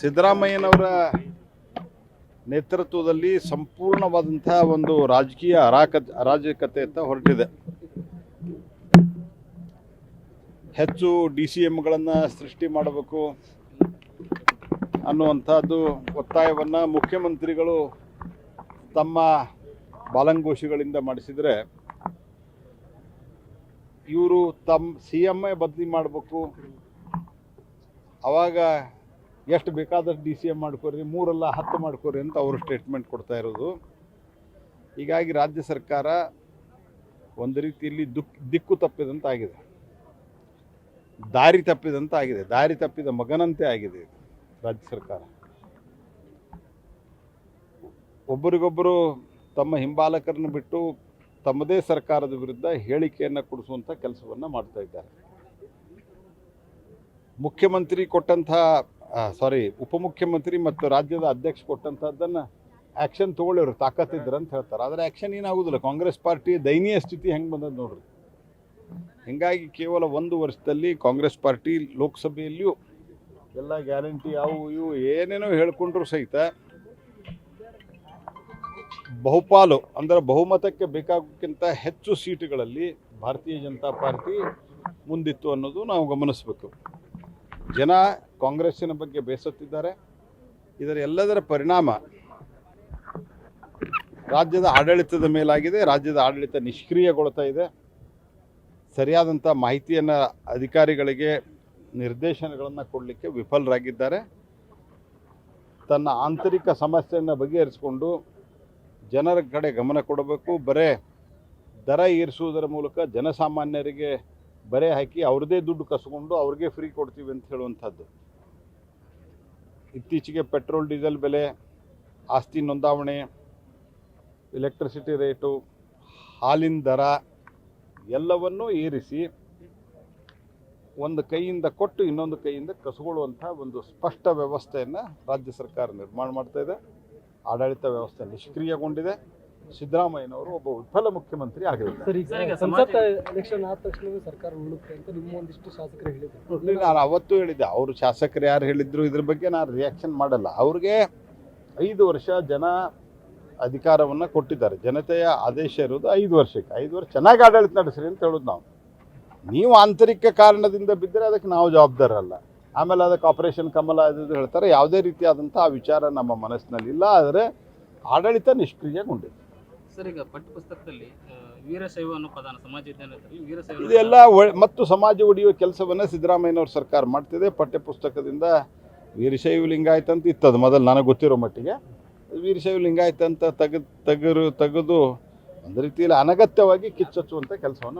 ಸಿದ್ದರಾಮಯ್ಯನವರ ನೇತೃತ್ವದಲ್ಲಿ ಸಂಪೂರ್ಣವಾದಂತಹ ಒಂದು ರಾಜಕೀಯ ಅರಾಕ ಅಂತ ಹೊರಟಿದೆ. ಹೆಚ್ಚು ಡಿ ಸಿ ಸೃಷ್ಟಿ ಮಾಡಬೇಕು ಅನ್ನುವಂಥದ್ದು ಒತ್ತಾಯವನ್ನು ಮುಖ್ಯಮಂತ್ರಿಗಳು ತಮ್ಮ ಬಾಲಂಗೋಷಿಗಳಿಂದ ಮಾಡಿಸಿದರೆ ಇವರು ತಮ್ಮ ಸಿ ಎಂ ಬದಲಿ ಮಾಡಬೇಕು. ಅವಾಗ ಎಷ್ಟು ಬೇಕಾದಷ್ಟು ಡಿ ಸಿ ಎಂ ಮಾಡ್ಕೊರಿ, ಮೂರಲ್ಲ ಹತ್ತು ಮಾಡ್ಕೊರಿ ಅಂತ ಅವರು ಸ್ಟೇಟ್ಮೆಂಟ್ ಕೊಡ್ತಾ ಇರೋದು. ಹೀಗಾಗಿ ರಾಜ್ಯ ಸರ್ಕಾರ ಒಂದು ರೀತಿಯಲ್ಲಿ ದುಕ್, ದಿಕ್ಕು ತಪ್ಪಿದಂತಾಗಿದೆ. ದಾರಿ ತಪ್ಪಿದಂತ ಆಗಿದೆ ದಾರಿ ತಪ್ಪಿದ ಮಗನಂತೆ ಆಗಿದೆ ರಾಜ್ಯ ಸರ್ಕಾರ. ಒಬ್ಬರಿಗೊಬ್ಬರು ತಮ್ಮ ಹಿಂಬಾಲಕರನ್ನು ಬಿಟ್ಟು ತಮ್ಮದೇ ಸರ್ಕಾರದ ವಿರುದ್ಧ ಹೇಳಿಕೆಯನ್ನು ಕೊಡಿಸುವಂಥ ಕೆಲಸವನ್ನು ಮಾಡ್ತಾ ಇದ್ದಾರೆ. ಮುಖ್ಯಮಂತ್ರಿ ಕೊಟ್ಟಂಥ ಸಾರಿ ಉಪಮುಖ್ಯಮಂತ್ರಿ ಮತ್ತು ರಾಜ್ಯದ ಅಧ್ಯಕ್ಷ ಕೊಟ್ಟಂಥದ್ದನ್ನು ಆ್ಯಕ್ಷನ್ ತೊಗೊಳ್ಳಿರು ತಾಕತ್ತಿದ್ರು ಅಂತ ಹೇಳ್ತಾರೆ. ಆದರೆ ಆ್ಯಕ್ಷನ್ ಏನಾಗೋದಿಲ್ಲ. ಕಾಂಗ್ರೆಸ್ ಪಾರ್ಟಿ ದಯನೀಯ ಸ್ಥಿತಿ ಹೆಂಗೆ ಬಂದದ್ದು ನೋಡ್ರಿ. ಹೀಗಾಗಿ ಕೇವಲ ಒಂದು ವರ್ಷದಲ್ಲಿ ಕಾಂಗ್ರೆಸ್ ಪಾರ್ಟಿ ಲೋಕಸಭೆಯಲ್ಲಿಯೂ ಎಲ್ಲ ಗ್ಯಾರಂಟಿ ಅವು ಇವು ಏನೇನೋ ಹೇಳ್ಕೊಂಡ್ರು ಸಹಿತ ಬಹುಪಾಲು, ಅಂದರೆ ಬಹುಮತಕ್ಕೆ ಬೇಕಾಗೋಕ್ಕಿಂತ ಹೆಚ್ಚು ಸೀಟುಗಳಲ್ಲಿ ಭಾರತೀಯ ಜನತಾ ಪಾರ್ಟಿ ಮುಂದಿತ್ತು ಅನ್ನೋದು ನಾವು ಗಮನಿಸಬೇಕು. ಜನ ಕಾಂಗ್ರೆಸ್ಸಿನ ಬಗ್ಗೆ ಬೇಸತ್ತಿದ್ದಾರೆ. ಇದರ ಎಲ್ಲದರ ಪರಿಣಾಮ ರಾಜ್ಯದ ಆಡಳಿತದ ಮೇಲಾಗಿದೆ. ರಾಜ್ಯದ ಆಡಳಿತ ನಿಷ್ಕ್ರಿಯಗೊಳ್ತಾ ಇದೆ. ಸರಿಯಾದಂಥ ಮಾಹಿತಿಯನ್ನು ಅಧಿಕಾರಿಗಳಿಗೆ ನಿರ್ದೇಶನಗಳನ್ನು ಕೊಡಲಿಕ್ಕೆ ವಿಫಲರಾಗಿದ್ದಾರೆ. ತನ್ನ ಆಂತರಿಕ ಸಮಸ್ಯೆಯನ್ನು ಬಗೆಹರಿಸಿಕೊಂಡು ಜನರ ಕಡೆ ಗಮನ ಕೊಡಬೇಕು. ಬರೇ ದರ ಏರಿಸುವುದರ ಮೂಲಕ ಜನಸಾಮಾನ್ಯರಿಗೆ ಬರೆ ಹಾಕಿ ಅವ್ರದ್ದೇ ದುಡ್ಡು ಕಸ್ಕೊಂಡು ಅವ್ರಿಗೆ ಫ್ರೀ ಕೊಡ್ತೀವಿ ಅಂತ ಹೇಳುವಂಥದ್ದು. ಇತ್ತೀಚೆಗೆ ಪೆಟ್ರೋಲ್ ಡೀಸೆಲ್ ಬೆಲೆ, ಆಸ್ತಿ ನೋಂದಾವಣೆ ಎಲೆಕ್ಟ್ರಿಸಿಟಿ ರೇಟು ಹಾಲಿನ ದರ ಎಲ್ಲವನ್ನೂ ಏರಿಸಿ ಒಂದು ಕೈಯಿಂದ ಕೊಟ್ಟು ಇನ್ನೊಂದು ಕೈಯಿಂದ ಕಸಗೊಳ್ಳುವಂಥ ಒಂದು ಸ್ಪಷ್ಟ ವ್ಯವಸ್ಥೆಯನ್ನು ರಾಜ್ಯ ಸರ್ಕಾರ ನಿರ್ಮಾಣ ಮಾಡ್ತಾ ಇದೆ. ಆಡಳಿತ ವ್ಯವಸ್ಥೆ ನಿಷ್ಕ್ರಿಯಗೊಂಡಿದೆ. ಸಿದ್ದರಾಮಯ್ಯನವರು ಒಬ್ಬ ವಿಫಲ ಮುಖ್ಯಮಂತ್ರಿ ಆಗಿರುತ್ತೆ ಸರ್ ಸರ್, ಈಗ ಸಂಸತ್ ಸಮಾಜ- ಎಲೆಕ್ಷನ್ ಆದ ತಕ್ಷಣವೇ ಸರ್ಕಾರ ಉಳುತ್ತೆ ಅಂತ ನಿಮ್ಮ ಒಂದಿಷ್ಟು ಶಾಸಕರು ಹೇಳಿದ್ರು. ಇಲ್ಲಿ ನಾನು ಅವತ್ತು ಹೇಳಿದ್ದೆ. ಅವರು ಶಾಸಕರು ಯಾರು ಹೇಳಿದ್ರು ಇದ್ರ ಬಗ್ಗೆ ನಾನು ರಿಯಾಕ್ಷನ್ ಮಾಡಲ್ಲ. ಅವ್ರಿಗೆ ಐದು ವರ್ಷ ಜನ ಅಧಿಕಾರವನ್ನು ಕೊಟ್ಟಿದ್ದಾರೆ. ಜನತೆಯ ಆದೇಶ ಇರೋದು ಐದು ವರ್ಷಕ್ಕೆ. ಐದು ವರ್ಷ ಚೆನ್ನಾಗಿ ಆಡಳಿತ ನಡೆಸ್ರಿ ಅಂತ ಹೇಳೋದು ನಾವು. ನೀವು ಆಂತರಿಕ ಕಾರಣದಿಂದ ಬಿದ್ದರೆ ಅದಕ್ಕೆ ನಾವು ಜವಾಬ್ದಾರಲ್ಲ ಆಮೇಲೆ ಅದಕ್ಕೆ ಆಪರೇಷನ್ ಕಮಲ ಅದು ಇದು ಹೇಳ್ತಾರೆ. ಯಾವುದೇ ರೀತಿಯಾದಂಥ ಆ ವಿಚಾರ ನಮ್ಮ ಮನಸ್ಸಿನಲ್ಲಿ ಇಲ್ಲ ಆದರೆ ಆಡಳಿತ ನಿಷ್ಕ್ರಿಯಗೊಂಡಿದೆ. ಸರ್ ಈಗ ವೀರಶೈವ ಅನ್ನೋ ಪದಾನ ಸಮಾಜ ವಿಜ್ಞಾನದಲ್ಲಿ ವೀರಶೈವ ಇದೆಲ್ಲ ಮತ್ತು ಸಮಾಜ ಒಡೆಯುವ ಕೆಲಸವನ್ನು ಸಿದ್ದರಾಮಯ್ಯನವ್ರ ಸರ್ಕಾರ ಮಾಡ್ತಿದೆ. ಪಠ್ಯ ಪುಸ್ತಕದಿಂದ ವೀರಶೈವ ಲಿಂಗಾಯತ ಅಂತ ಇತ್ತದು. ಮೊದಲು ನನಗೆ ಗೊತ್ತಿರೋ ಮಟ್ಟಿಗೆ ವೀರಶೈವ ಲಿಂಗಾಯತ ಅಂತ ತೆಗೆದು ತೆಗರು ತೆಗೆದು ಒಂದು ರೀತಿಯಲ್ಲಿ ಅನಗತ್ಯವಾಗಿ ಕಿಚ್ಚಚ್ಚುವಂಥ ಕೆಲಸವನ್ನು